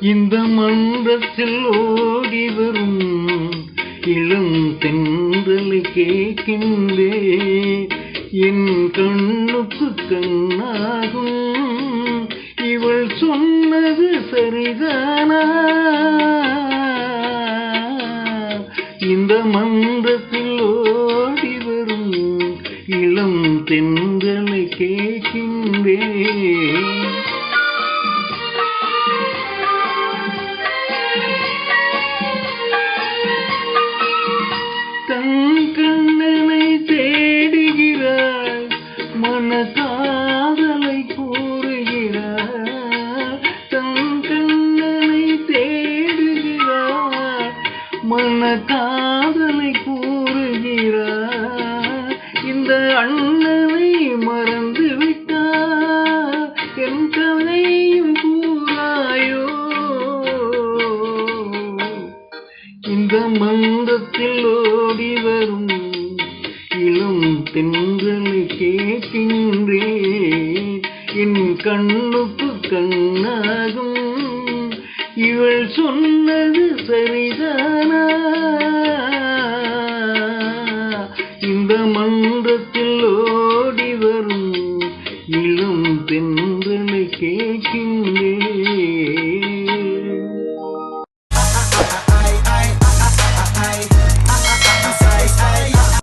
இந்த மன்றத்தில் ஓடி வரும் இளம் தென்றலை கேட்கின்றே. என் கண்ணுக்கு கண்ணாகும். இவள் சொன்னது சரிதானா? இந்த மன்றத்தில் ஓடி வரும் இளம் தென்றலை கே தன் கண்ணனை தேடுகிறாள் மன கூறுகிறாள் தன் கண்ணனை தேடுகிறாள் மன கூறுகிறாள் இந்த அண்ணனை மறந்து விட்டார் என் கதையும் கூறாயோ. இந்த கண்ணுக்கு கண்ணாகும் இவள் சொன்னது சரிதானா?